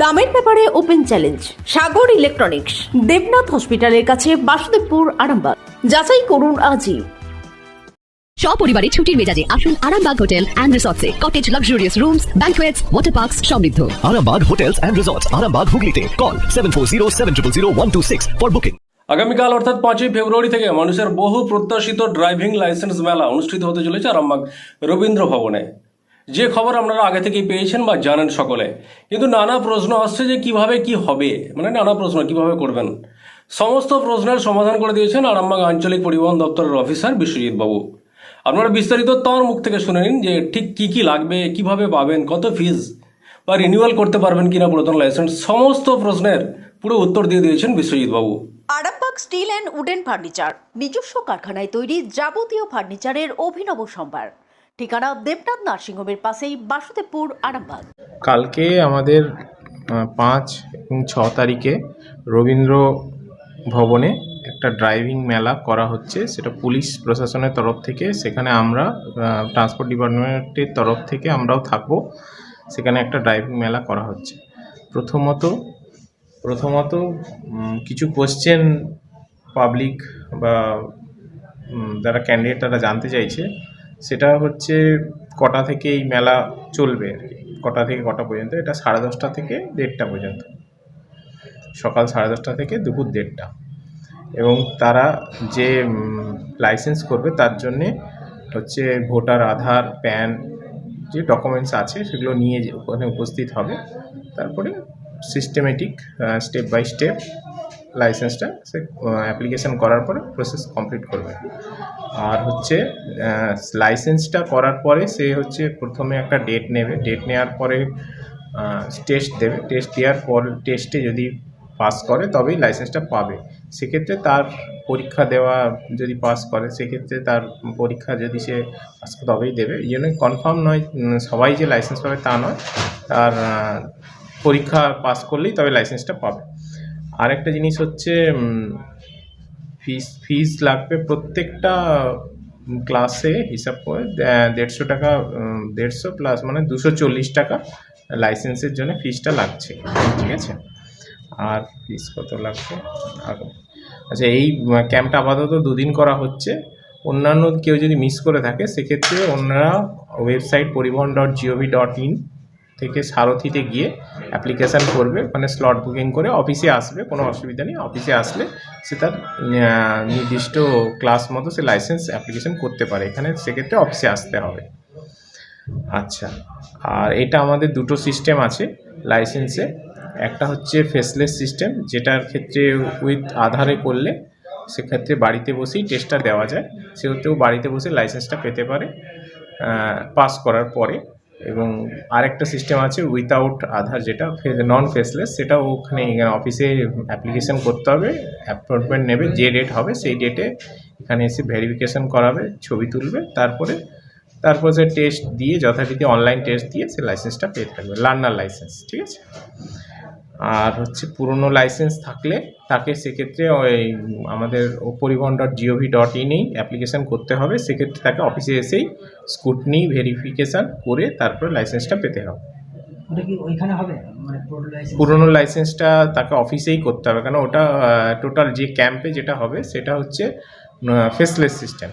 দামের ব্যাপারে open challenge Sagar electronics Debnath হসপিটালের কাছে বাসুদেবপুর আরামবাগ। যাচাই করুন আজই। সপরিবারে ছুটির মেজাজে আসুন Arambagh hotel and রিসর্টসে। Cottage luxurious rooms banquets water parks সমৃদ্ধ। Arambag Hotels and Resorts, Arambag Hooghly Call 740 for booking. আগামীকাল অর্থাৎ পাঁচই ফেব্রুয়ারি থেকে মানুষের বহু প্রত্যাশিত ড্রাইভিং লাইসেন্স মেলা অনুষ্ঠিত হতে চলেছে আরামবাগ রবীন্দ্র ভবনে। যে খবর আপনারা আগে থেকেই পেয়েছেন বা জানেন সকলে, কিন্তু নানা প্রশ্ন আসছে যে কীভাবে কি হবে মানে নানা প্রশ্ন, কীভাবে করবেন? সমস্ত প্রশ্নের সমাধান করে দিয়েছেন আরামবাগ আঞ্চলিক পরিবহন দপ্তরের অফিসার বিশ্বজিৎ বাবু আপনারা বিস্তারিত তাঁর মুখ থেকে শুনে নিন যে ঠিক কি কি লাগবে, কীভাবে পাবেন, কত ফিজ বা রিনিউয়াল করতে পারবেন কিনা পুরাতন লাইসেন্স সমস্ত প্রশ্নের পুরো উত্তর দিয়ে দিয়েছেন Biswajit babu Arambagh steel and wooden furniture, নিজস্ব কারখানায় তৈরি যাবতীয় ফার্নিচারের অভিনব সম্ভার। ঠিকানা দেবনাথ নার্সিংহোমের পাশেই বাসুদেবপুর, আরামবাগ। কালকে আমাদের পাঁচ এবং ছ তারিখে রবীন্দ্র ভবনে একটা ড্রাইভিং মেলা করা হচ্ছে। সেটা পুলিশ প্রশাসনের তরফ থেকে। সেখানে আমরা ট্রান্সপোর্ট ডিপার্টমেন্টের তরফ থেকে আমরাও থাকব। সেখানে একটা ড্রাইভিং মেলা করা হচ্ছে। প্রথমত প্রথমত কিছু কোশ্চেন পাবলিক বা যারা ক্যান্ডিডেট তারা জানতে চাইছে সেটা হচ্ছে কটা থেকে এই মেলা চলবে আর কি। কটা থেকে কটা পর্যন্ত? এটা সাড়ে দশটা থেকে দেড়টা পর্যন্ত। সকাল সাড়ে দশটা থেকে দুপুর দেড়টা। এবং তারা যে লাইসেন্স করবে তার জন্যে হচ্ছে ভোটার, আধার প্যান যে ডকুমেন্টস আছে সেগুলো নিয়ে ওখানে উপস্থিত হবে। তারপরে সিস্টেমেটিক স্টেপ বাই স্টেপ লাইসেন্সটা সে অ্যাপ্লিকেশন করার পরে প্রসেস কমপ্লিট করবে। আর হচ্ছে লাইসেন্সটা করার পরে সে হচ্ছে প্রথমে একটা ডেট নেবে। ডেট নেওয়ার পরে টেস্ট দেবে। টেস্ট দেওয়ার পর টেস্টে যদি পাস করে, তবেই লাইসেন্সটা পাবে। সেক্ষেত্রে তার পরীক্ষা দেওয়া যদি পাস করে, সেক্ষেত্রে তার পরীক্ষা যদি সে পাস তবেই দেবে। এই জন্য কনফার্ম নয় সবাই যে লাইসেন্স পাবে তা নয়। তার পরীক্ষা পাস করলেই তবে লাইসেন্সটা পাবে। আরেকটা জিনিস হচ্ছে ফিস ফিস লাগবে প্রত্যেকটা ক্লাসে হিসাব করে দেড়শো টাকা দেড়শো প্লাস মানে দুশো চল্লিশ টাকা লাইসেন্সের জন্য ফিসটা লাগছে, ঠিক আছে? আর ফিস কত লাগবে? আর আচ্ছা এই ক্যাম্পটা আপাতত দুদিন করা হচ্ছে। অন্যান্য কেউ যদি মিস করে থাকে, সেক্ষেত্রে ওনারা ওয়েবসাইট পরিবহন ডট জিওভি ডট ইন থেকে সারথিতে গিয়ে অ্যাপ্লিকেশান করবে ওখানে স্লট বুকিং করে অফিসে আসবে, কোনো অসুবিধা নেই অফিসে আসলে সে তার নির্দিষ্ট ক্লাস মতো সে লাইসেন্স অ্যাপ্লিকেশন করতে পারে। এখানে সেক্ষেত্রে অফিসে আসতে হবে। আচ্ছা আর এটা আমাদের দুটো সিস্টেম আছে লাইসেন্সে একটা হচ্ছে ফেসলেস সিস্টেম যেটার ক্ষেত্রে উইথ আধারে করলে সেক্ষেত্রে বাড়িতে বসেই টেস্টটা দেওয়া যায়। সেক্ষেত্রেও বাড়িতে বসে লাইসেন্সটা পেতে পারে পাস করার পরে। এবং আরেকটা সিস্টেম আছে উইথাউট আধার যেটা নন ফেসলেস সেটা ওখানে অফিসে অ্যাপ্লিকেশন করতে হবে অ্যাপয়েন্টমেন্ট নেবে, যে ডেট হবে সেই ডেটে এখানে এসে ভেরিফিকেশন করাবে, ছবি তুলবে, তারপরে, তারপর সে টেস্ট দিয়ে, যথারীতি অনলাইন টেস্ট দিয়ে সে লাইসেন্সটা পেয়ে থাকবে লার্নার লাইসেন্স ঠিক আছে? আর হচ্ছে পুরনো লাইসেন্স থাকলে তাকে সেক্ষেত্রে ওই আমাদের পরিবহন ডট জিওভি ডট ইনেই অ্যাপ্লিকেশান করতে হবে। সেক্ষেত্রে তাকে অফিসে এসেই স্কুটনি ভেরিফিকেশান করে তারপরে লাইসেন্সটা পেতে হবে। ওইখানে হবে? মানে পুরনো লাইসেন্সটা তাকে অফিসেই করতে হবে। কেন ওটা টোটাল যে ক্যাম্পে যেটা হবে সেটা হচ্ছে ফেসলেস সিস্টেম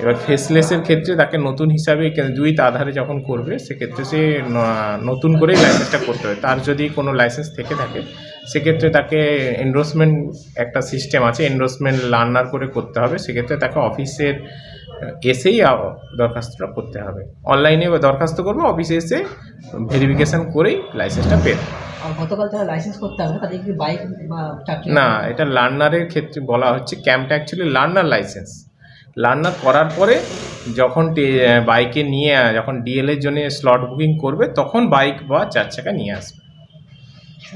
এবার ফেসলেসের ক্ষেত্রে তাকে নতুন হিসাবে উইথ আধারে যখন করবে সেক্ষেত্রে সে নতুন করেই লাইসেন্সটা করতে হবে। তার যদি কোনো লাইসেন্স থেকে থাকে সেক্ষেত্রে তাকে এনরোসমেন্ট একটা সিস্টেম আছে এনরোসমেন্ট লার্নার করে করতে হবে। সেক্ষেত্রে তাকে অফিসের এসেই দরখাস্তটা করতে হবে। অনলাইনে দরখাস্ত করবে অফিসে এসে ভেরিফিকেশান করেই লাইসেন্সটা পেয়ে গতকাল যারা লাইসেন্স করতে হবে তাদের কি বাইক বা না এটা লার্নারের ক্ষেত্রে বলা হচ্ছে ক্যাম্পটা অ্যাকচুয়ালি লার্নার লাইসেন্স লার্নার করার পরে যখন বাইকে নিয়ে যখন ডিএল এর জন্য স্লট বুকিং করবে তখন বাইক বা চার চাকা নিয়ে আসবে।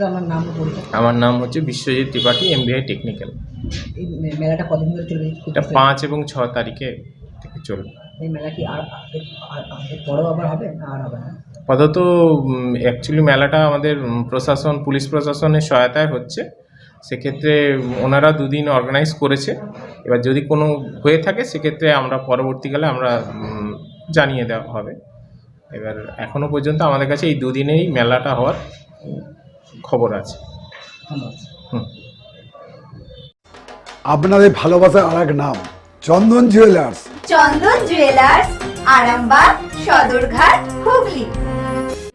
আমার নাম আমার নাম হচ্ছে বিশ্বজিৎ ত্রিপাঠী এমবিআই টেকনিক্যাল এই মে- মেলাটা কদিন ধরে চলবে? এটা পাঁচ এবং ছ তারিখে থেকে চলবে। এই মেলা কি আর পরেও আবার হবে আর হবে না? আপাতত অ্যাকচুয়ালি মেলাটা আমাদের প্রশাসন পুলিশ প্রশাসনের সহায়তায় হচ্ছে। সেক্ষেত্রে ওনারা দুদিন অর্গানাইজ করেছে। এবার যদি কোনো হয়ে থাকে সেক্ষেত্রে আমরা পরবর্তীকালে আমরা জানিয়ে দেওয়া হবে। এবার এখনও পর্যন্ত আমাদের কাছে এই দুদিনেই মেলাটা হওয়ার খবর আছে। হুম। আপনাদের ভালোবাসার আর এক নাম চন্দন জুয়েলার্স চন্দন জুয়েলার্স আরামবাগ সদরঘাট হুগলি।